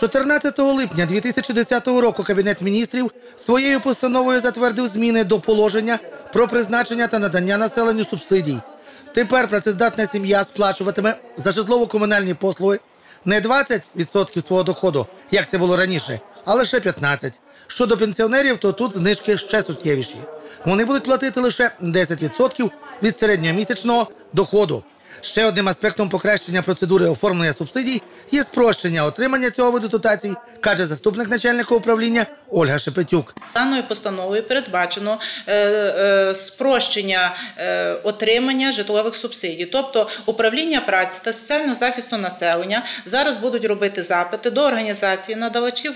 14 липня 2010 року Кабінет міністрів своєю постановою затвердив зміни до положення про призначення та надання населенню субсидій. Тепер працездатна сім'я сплачуватиме за житлово-комунальні послуги не 20% свого доходу, як це було раніше, а лише 15%. Щодо пенсіонерів, то тут знижки ще суттєвіші. Вони будуть платити лише 10% від середньомісячного доходу. Ще одним аспектом покращення процедури оформлення субсидій є спрощення отримання цього виду дотацій, каже заступник начальника управління Ольга Шепетюк. Даною постановою передбачено е, е, спрощення е, отримання житлових субсидій. Тобто управління праці та соціального захисту населення зараз будуть робити запити до організації надавачів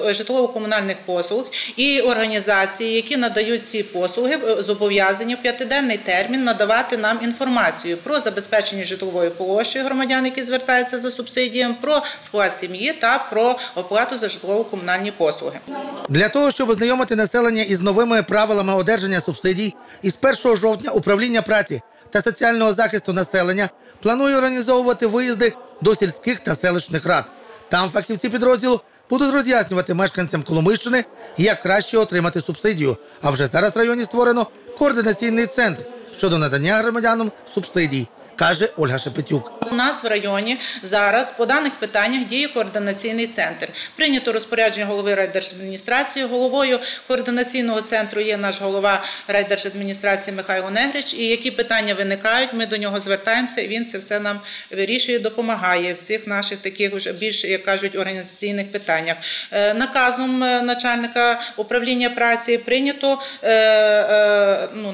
житлово-комунальних послуг і організації, які надають ці послуги, зобов'язані в п'ятиденний термін надавати нам інформацію про забезпечення житлової площі громадян, які звертаються за субсидіями, про склад сім'ї та про оплату за житлово-комунальні послуги. Для того, щоб ознайомити населення із новими правилами одержання субсидій, із 1 жовтня управління праці та соціального захисту населення планує організовувати виїзди до сільських та селищних рад. Там фахівці підрозділу будуть роз'яснювати мешканцям Коломийщини, як краще отримати субсидію. А вже зараз в районі створено координаційний центр щодо надання громадянам субсидій, каже Ольга Шепетюк. У нас в районі зараз по даних питаннях діє координаційний центр. Прийнято розпорядження голови райдержадміністрації. Головою координаційного центру є наш голова райдержадміністрації Михайло Негрич. І які питання виникають, ми до нього звертаємося. і Він це все нам вирішує, допомагає в цих наших таких уже більш як кажуть організаційних питаннях. Е, Наказом е, начальника управління праці прийнято е,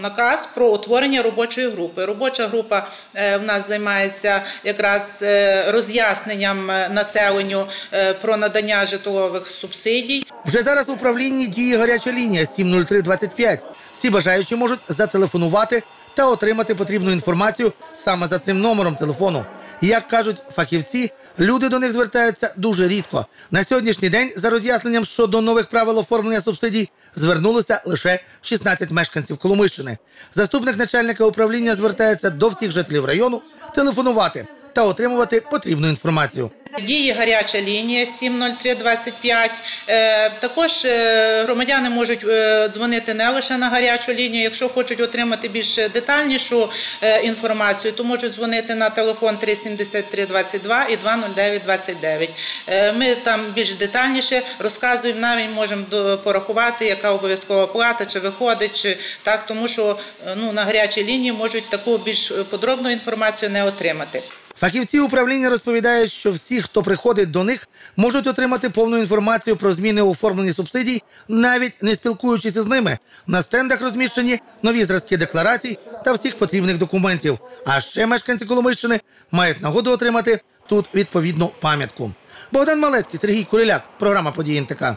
наказ про утворення робочої групи. Робоча група е, в нас займається якраз е, роз'ясненням е, населенню про надання житлових субсидій. Вже зараз в управлінні діє гаряча лінія 70325. Всі бажаючі можуть зателефонувати та отримати потрібну інформацію саме за цим номером телефону. Як кажуть фахівці, люди до них звертаються дуже рідко. На сьогоднішній день за роз'ясненням щодо нових правил оформлення субсидій звернулося лише 16 мешканців Коломийщини. Заступник начальника управління звертається до всіх жителів району телефонувати та отримувати потрібну інформацію. Діє гаряча лінія 70325. Е, Також е, громадяни можуть е, дзвонити не лише на гарячу лінію. Якщо хочуть отримати більш детальнішу інформацію, то можуть дзвонити на телефон 37322 і 20929. Е, Ми там більш детальніше розказуємо, навіть можемо порахувати, яка обов'язкова плата, чи виходить, чи так, тому що ну, на гарячій лінії можуть таку більш подробну інформацію не отримати. Фахівці управління розповідають, що всі, хто приходить до них, можуть отримати повну інформацію про зміни у оформленні субсидій, навіть не спілкуючись із ними. На стендах розміщені нові зразки декларацій та всіх потрібних документів. А ще мешканці Коломийщини мають нагоду отримати тут відповідну пам'ятку. Богдан Малецький, Сергій Куриляк, програма «Події НТК».